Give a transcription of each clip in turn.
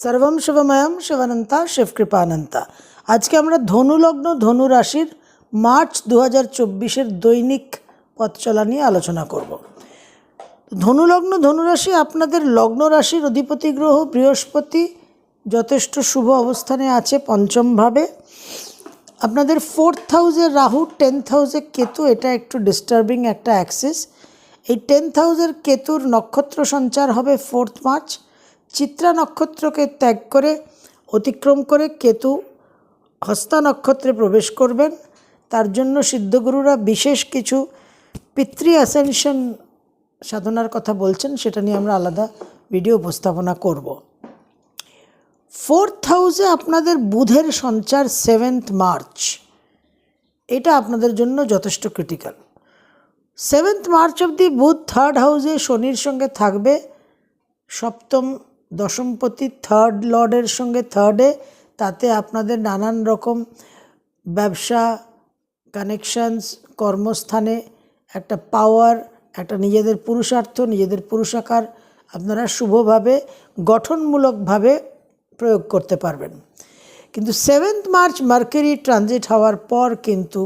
সর্বম শিবময়ম শিবানন্তা শিবকৃপানন্তা আজকে আমরা ধনুলগ্ন ধনু রাশির মার্চ দু হাজার চব্বিশের দৈনিক পথ চলা নিয়ে আলোচনা করব। ধনুলগ্ন ধনুরাশি আপনাদের লগ্ন রাশির অধিপতি গ্রহ, বৃহস্পতি যথেষ্ট শুভ অবস্থানে আছে পঞ্চমভাবে। আপনাদের ফোর্থ হাউসে রাহু, টেন্থ হাউসে কেতু, এটা একটু ডিস্টার্বিং একটা অ্যাক্সিস এই টেন্থ হাউসের কেতুর নক্ষত্র সঞ্চার হবে ফোর্থ মার্চ। চিত্রা নক্ষত্রকে ত্যাগ করে, অতিক্রম করে কেতু হস্তা নক্ষত্রে প্রবেশ করবেন। তার জন্য সিদ্ধগুরুরা বিশেষ কিছু পিতৃ অ্যাসেনশন সাধনার কথা বলছেন, সেটা নিয়ে আমরা আলাদা ভিডিও উপস্থাপনা করব। ফোর্থ হাউসে আপনাদের বুধের সঞ্চার সেভেন্থ মার্চ এটা আপনাদের জন্য যথেষ্ট ক্রিটিক্যাল সেভেন্থ মার্চ অবধি বুধ থার্ড হাউসে শনির সঙ্গে থাকবে। সপ্তম দশমপতি থার্ড লর্ডের সঙ্গে থার্ডে তাতে আপনাদের নানান রকম ব্যবসা কানেকশনস কর্মস্থানে একটা পাওয়ার একটা নিজেদের পুরুষার্থ, নিজেদের পুরুষাকার আপনারা শুভভাবে, গঠনমূলকভাবে প্রয়োগ করতে পারবেন। কিন্তু সেভেন্থ মার্চ মার্কেরি ট্রানজিট হওয়ার পর কিন্তু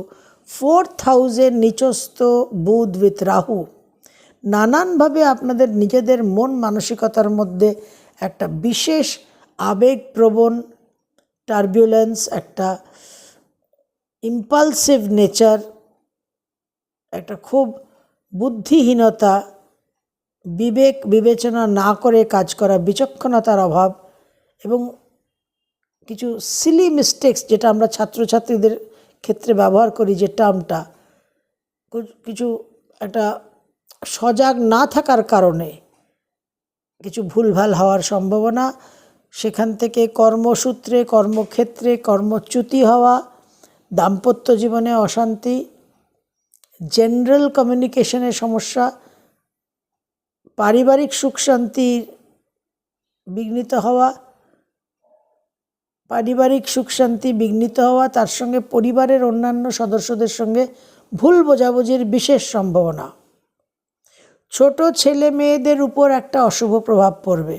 ফোর্থ হাউসের নিচস্থ বুধ উইথ রাহু নানানভাবে আপনাদের নিজেদের মন মানসিকতার মধ্যে একটা বিশেষ আবেগপ্রবণ টার্বুলেন্স একটা ইম্পালসিভ নেচার একটা খুব বুদ্ধিহীনতা, বিবেক বিবেচনা না করে কাজ করা, বিচক্ষণতার অভাব এবং কিছু সিলি মিস্টেক্স যেটা আমরা ছাত্রছাত্রীদের ক্ষেত্রে ব্যবহার করি যে টার্মটা কিছু একটা সজাগ না থাকার কারণে কিছু ভুলভাল হওয়ার সম্ভাবনা, সেখান থেকে কর্মসূত্রে, কর্মক্ষেত্রে, কর্মচ্যুতি হওয়া, দাম্পত্য জীবনে অশান্তি, জেনারেল কমিউনিকেশনের সমস্যা, পারিবারিক সুখ শান্তির বিঘ্নিত হওয়া, পারিবারিক সুখ শান্তি বিঘ্নিত হওয়া, তার সঙ্গে পরিবারের অন্যান্য সদস্যদের সঙ্গে ভুল বোঝাবুঝির বিশেষ সম্ভাবনা। ছোট ছেলে মেয়েদের উপর একটা অশুভ প্রভাব পড়বে।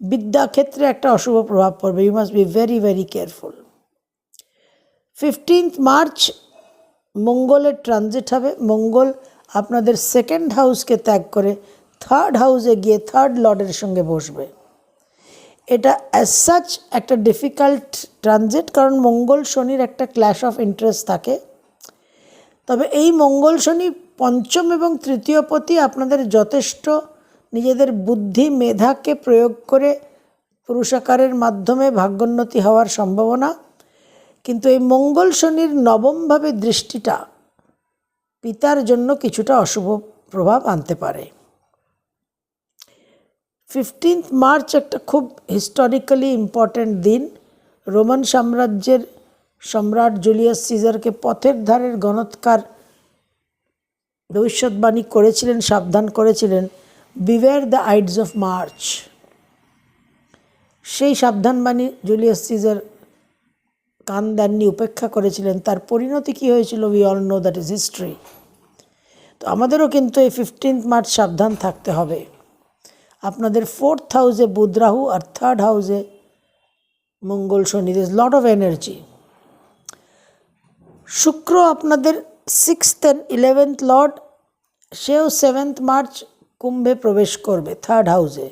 বিদ্যাক্ষেত্রে একটা অশুভ প্রভাব পড়বে। You must be very very careful fifteenth March মঙ্গলের ট্রানজিট হবে। মঙ্গল আপনাদের সেকেন্ড হাউসকে ত্যাগ করে থার্ড হাউসে গিয়ে থার্ড লর্ডের সঙ্গে বসবে। এটা অ্যাজ সাচ একটা ডিফিকাল্ট ট্রানজিট কারণ মঙ্গল শনির একটা ক্ল্যাশ অফ ইন্টারেস্ট থাকে। তবে এই মঙ্গল শনি পঞ্চম এবং তৃতীয় পতি আপনাদের যথেষ্ট। নিজেদের বুদ্ধি, মেধাকে প্রয়োগ করে পুরুষাকারের মাধ্যমে ভাগ্যোন্নতি হওয়ার সম্ভাবনা। কিন্তু এই মঙ্গল শনির নবমভাবে দৃষ্টিটা পিতার জন্য কিছুটা অশুভ প্রভাব আনতে পারে। ফিফটিন্থ মার্চ একটা খুব হিস্টোরিক্যালি ইম্পর্ট্যান্ট দিন। রোমান সাম্রাজ্যের সম্রাট জুলিয়াস সিজারকে পথের ধারের গণৎকার ভবিষ্যৎবাণী করেছিলেন, সাবধান করেছিলেন। Beware the ides of March সেই সাবধানবাণী জুলিয়াস সিজার কান দেননি, উপেক্ষা করেছিলেন। তার পরিণতি কী হয়েছিল? We all know that is history তো আমাদেরও কিন্তু এই ফিফটিন্থ মার্চ সাবধান থাকতে হবে। আপনাদের ফোর্থ হাউসে বুধ রাহু আর থার্ড হাউসে Mangal Shani. This lot of energy Shukra আপনাদের সিক্সথ অ্যান্ড ইলেভেন্থ লর্ড সেও সেভেন্থ মার্চ কুম্ভে প্রবেশ করবে থার্ড হাউসে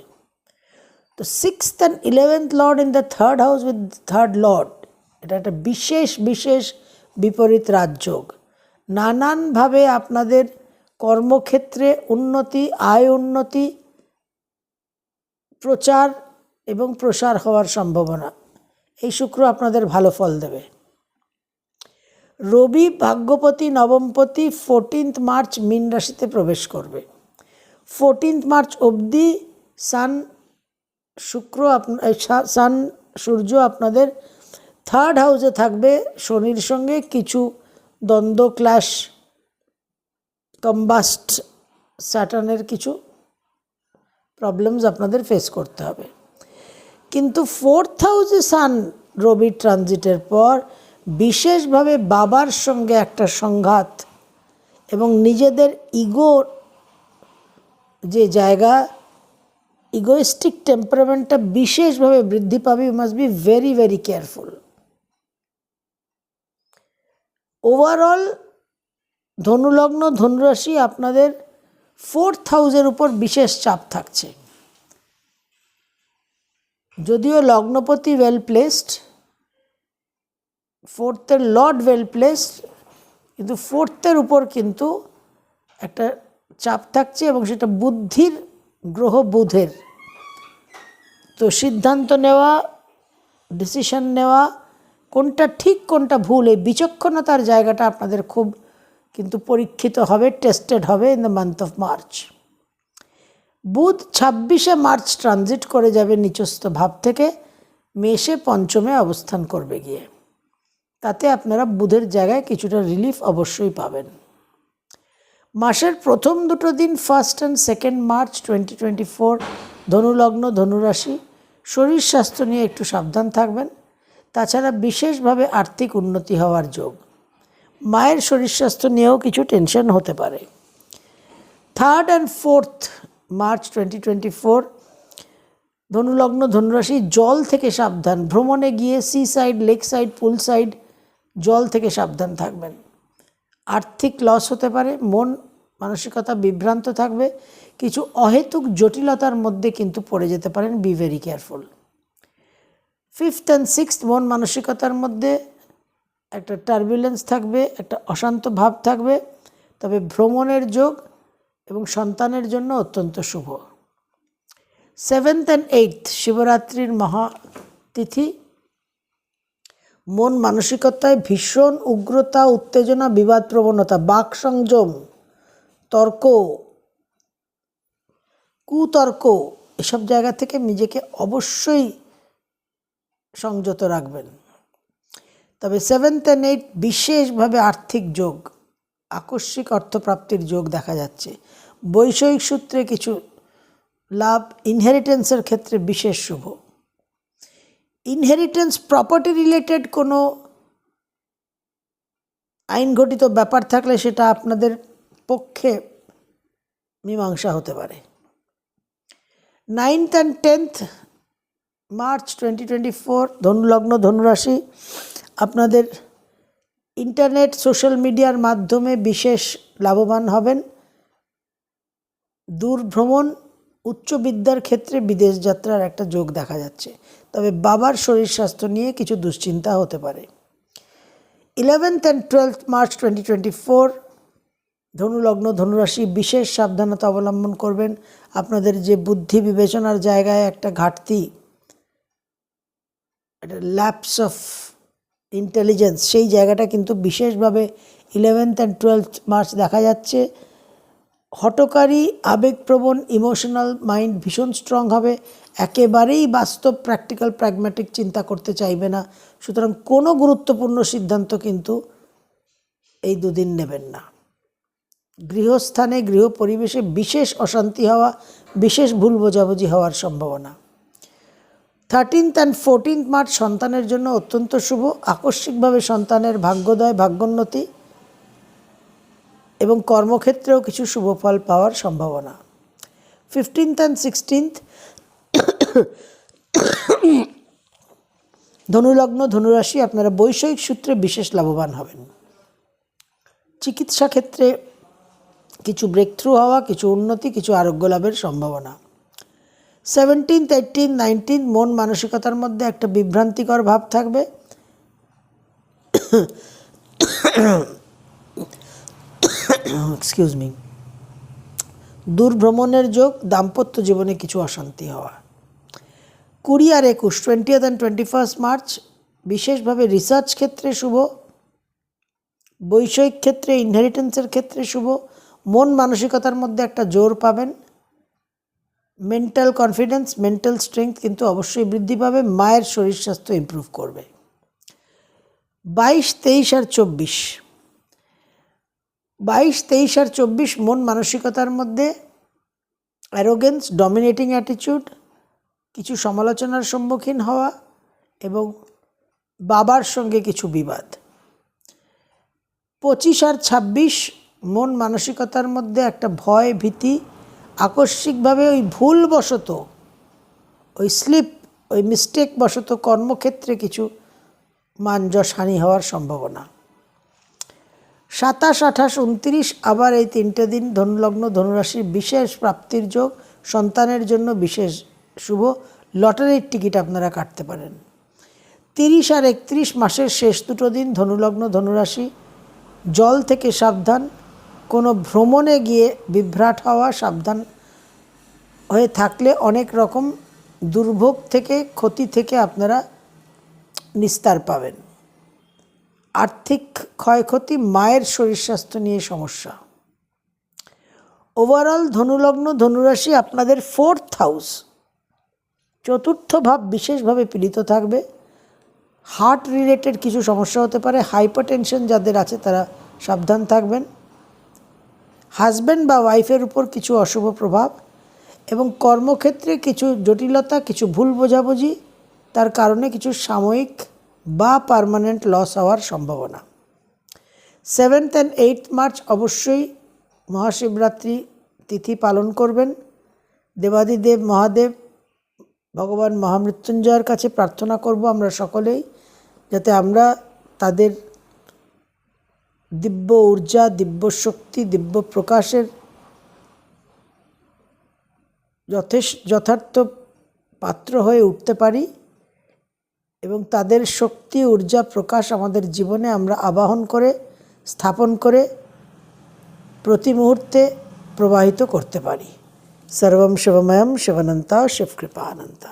তো sixth and eleventh lord in the third house with third lord এটা একটা বিশেষ বিশেষ বিপরীত রাজযোগ। নানানভাবে আপনাদের কর্মক্ষেত্রে উন্নতি, আয় উন্নতি, প্রচার এবং প্রসার হওয়ার সম্ভাবনা। এই শুক্র আপনাদের ভালো ফল দেবে। রবি ভাগ্যপতি নবমপতি ফোরটিন্থ মার্চ মীন রাশিতে প্রবেশ করবে। ফোরটিন্থ মার্চ অবধি সান শুক্র সান সূর্য আপনাদের থার্ড হাউসে থাকবে। শনির সঙ্গে কিছু দ্বন্দ্ব ক্লাশ কম্বাস্ট স্যাটার্নের কিছু প্রবলেমস আপনাদের ফেস করতে হবে। কিন্তু ফোর্থ হাউসে সান রবি ট্রানজিটের পর বিশেষভাবে বাবার সঙ্গে একটা সংঘাত এবং নিজেদের ইগোর যে জায়গা ইগোয়েস্টিক টেম্পারমেন্টটা বিশেষভাবে বৃদ্ধি পাবে। You must be very very careful overall ধনুলগ্ন, ধনুরাশি আপনাদের ফোর্থ হাউসের উপর বিশেষ চাপ থাকছে। যদিও লগ্নপতি ওয়েল প্লেসড ফোর্থের লর্ড ওয়েল প্লেসড কিন্তু ফোর্থের উপর কিন্তু একটা চাপ থাকছে এবং সেটা বুদ্ধির গ্রহ বুধের তো সিদ্ধান্ত নেওয়া ডিসিশন নেওয়া, কোনটা ঠিক, কোনটা ভুল, এই বিচক্ষণতার জায়গাটা আপনাদের খুব কিন্তু পরীক্ষিত হবে টেস্টেড হবে in the month of March Budh ছাব্বিশে মার্চ ট্রানজিট করে যাবে নিচস্থ ভাব থেকে, মেষে পঞ্চমে অবস্থান করবে গিয়ে। তাতে আপনারা বুধের জায়গায় কিছুটা রিলিফ অবশ্যই পাবেন। মাসের প্রথম দুটো দিন first and second March twenty twenty four ধনুলগ্ন, ধনুরাশি, শরীর স্বাস্থ্য নিয়ে একটু সাবধান থাকবেন। তাছাড়া বিশেষভাবে আর্থিক উন্নতি হওয়ার যোগ। মায়ের শরীর স্বাস্থ্য নিয়েও কিছু টেনশন হতে পারে। Third and fourth March twenty twenty four ধনুলগ্ন, ধনুরাশি, জল থেকে সাবধান। ভ্রমণে গিয়ে sea side lake side pool side জল থেকে সাবধান থাকবেন। আর্থিক লস হতে পারে, মন, মানসিকতা বিভ্রান্ত থাকবে, কিছু অহেতুক জটিলতার মধ্যে কিন্তু পড়ে যেতে পারেন be very careful fifth and sixth মন মানসিকতার মধ্যে একটা টার্বুলেন্স থাকবে, একটা অশান্ত ভাব থাকবে, তবে ভ্রমণের যোগ এবং সন্তানের জন্য অত্যন্ত শুভ। সেভেন্থ অ্যান্ড এইথ শিবরাত্রির মহাতিথি মন মানসিকতায় ভীষণ উগ্রতা, উত্তেজনা, বিবাদ, প্রবণতা, বাক সংযম, তর্ক, কুতর্ক, এসব জায়গা থেকে নিজেকে অবশ্যই সংযত রাখবেন। তবে সেভেন্থ অ্যান্ড এইট বিশেষভাবে আর্থিক যোগ, আকস্মিক অর্থপ্রাপ্তির যোগ দেখা যাচ্ছে। বৈষয়িক সূত্রে কিছু লাভ ইনহেরিটেন্সের ক্ষেত্রে বিশেষ শুভ। ইনহেরিটেন্স প্রপার্টি রিলেটেড কোনো আইনঘটিত ব্যাপার থাকলে সেটা আপনাদের পক্ষে মীমাংসা হতে পারে। Ninth and tenth March twenty twenty four ধনুলগ্ন ধনুরাশি, আপনাদের ইন্টারনেট সোশ্যাল মিডিয়ার মাধ্যমে বিশেষ লাভবান হবেন। দূর ভ্রমণ উচ্চ বিদ্যার ক্ষেত্রে বিদেশ যাত্রার একটা যোগ দেখা যাচ্ছে। তবে বাবার শরীর স্বাস্থ্য নিয়ে কিছু দুশ্চিন্তা হতে পারে। Eleventh and twelfth March twenty twenty four ধনুলগ্ন ধনুরাশি বিশেষ সাবধানতা অবলম্বন করবেন। আপনাদের যে বুদ্ধি বিবেচনার জায়গায় একটা ঘাটতি, একটা ল্যাপস অফ ইন্টেলিজেন্স সেই জায়গাটা কিন্তু বিশেষভাবে ইলেভেন্থ অ্যান্ড টুয়েলথ মার্চ দেখা যাচ্ছে। হটকারী আবেগপ্রবণ ইমোশনাল মাইন্ড ভীষণ স্ট্রং হবে, একেবারেই বাস্তব প্র্যাকটিক্যাল প্র্যাগম্যাটিক চিন্তা করতে চাইবে না। সুতরাং কোনো গুরুত্বপূর্ণ সিদ্ধান্ত কিন্তু এই দুদিন নেবেন না। গৃহস্থানে গৃহ পরিবেশে বিশেষ অশান্তি হওয়া, বিশেষ ভুল বোঝাবুঝি হওয়ার সম্ভাবনা। থার্টিনথ অ্যান্ড ফোরটিন্থ মার্চ সন্তানের জন্য অত্যন্ত শুভ। আকস্মিকভাবে সন্তানের ভাগ্যোদয়, ভাগ্যোন্নতি এবং কর্মক্ষেত্রেও কিছু শুভ ফল পাওয়ার সম্ভাবনা। ফিফটিন্থ অ্যান্ড সিক্সটিন্থ ধনুলগ্ন ধনুরাশি আপনারা বৈষয়িক সূত্রে বিশেষ লাভবান হবেন। চিকিৎসা ক্ষেত্রে কিছু ব্রেক থ্রু হওয়া, কিছু উন্নতি, কিছু আরোগ্য লাভের সম্ভাবনা। সেভেন্টিন্থ এইটিন নাইনটিন মন মানসিকতার মধ্যে একটা বিভ্রান্তিকর ভাব থাকবে। এক্সকিউজ মি দূরভ্রমণের যোগ দাম্পত্য জীবনে কিছু অশান্তি হওয়া। কুড়ি আর একুশ twentieth and twenty first March বিশেষভাবে রিসার্চ ক্ষেত্রে শুভ, বৈষয়িক ক্ষেত্রে ইনহেরিটেন্সের ক্ষেত্রে শুভ, মন মানসিকতার মধ্যে একটা জোর পাবেন। মেন্টাল কনফিডেন্স মেন্টাল স্ট্রেংথ কিন্তু অবশ্যই বৃদ্ধি পাবে, মায়ের শরীর স্বাস্থ্য ইমপ্রুভ করবে। বাইশ, তেইশ আর চব্বিশ বাইশ, তেইশ আর চব্বিশ মন মানসিকতার মধ্যে অ্যারোগেন্স ডমিনেটিং অ্যাটিটিউড কিছু সমালোচনার সম্মুখীন হওয়া এবং বাবার সঙ্গে কিছু বিবাদ। পঁচিশ আর ছাব্বিশ মন মানসিকতার মধ্যে একটা ভয় ভীতি আকস্মিকভাবে ওই ভুলবশত, ওই স্লিপ ওই মিস্টেক বশত কর্মক্ষেত্রে কিছু মানযশ হানি হওয়ার সম্ভাবনা। সাতাশ, আঠাশ, উনত্রিশ, আবার এই তিনটে দিন ধনুলগ্ন ধনুরাশির বিশেষ প্রাপ্তির যোগ, সন্তানের জন্য বিশেষ শুভ লটারির টিকিট আপনারা কাটতে পারেন। তিরিশ আর একত্রিশ মাসের শেষ দুটো দিন ধনুলগ্ন ধনুরাশি, জল থেকে সাবধান, কোনো ভ্রমণে গিয়ে বিভ্রাট হওয়া সাবধান হয়ে থাকলে অনেক রকম দুর্ভোগ থেকে, ক্ষতি থেকে আপনারা নিস্তার পাবেন। আর্থিক ক্ষয়ক্ষতি, মায়ের শরীর স্বাস্থ্য নিয়ে সমস্যা। ওভারঅল ধনুলগ্ন ধনুরাশি আপনাদের ফোর্থ হাউস চতুর্থ ভাব বিশেষভাবে পীড়িত থাকবে। হার্ট রিলেটেড কিছু সমস্যা হতে পারে হাইপার টেনশন যাদের আছে তারা সাবধান থাকবেন। হাজব্যান্ড বা ওয়াইফের উপর কিছু অশুভ প্রভাব এবং কর্মক্ষেত্রে কিছু জটিলতা, কিছু ভুল বোঝাবুঝি, তার কারণে কিছু সাময়িক বা পার্মানেন্ট লস হওয়ার সম্ভাবনা। সেভেন্থ অ্যান্ড এইট মার্চ অবশ্যই মহাশিবরাত্রি তিথি পালন করবেন। দেবাদিদেব, মহাদেব, ভগবান মহামৃত্যুঞ্জয়ের কাছে প্রার্থনা করব আমরা সকলেই, যাতে আমরা তাদের দিব্য ঊর্জা, দিব্য শক্তি, দিব্য প্রকাশের যথেষ্ট যথার্থ পাত্র হয়ে উঠতে পারি। এবং তাদের শক্তি, ঊর্জা, প্রকাশ আমাদের জীবনে আমরা আবাহন করে, স্থাপন করে প্রতি মুহূর্তে প্রবাহিত করতে পারি। সর্বম শিবময়ম শিবানন্তা শিবকৃপানন্তা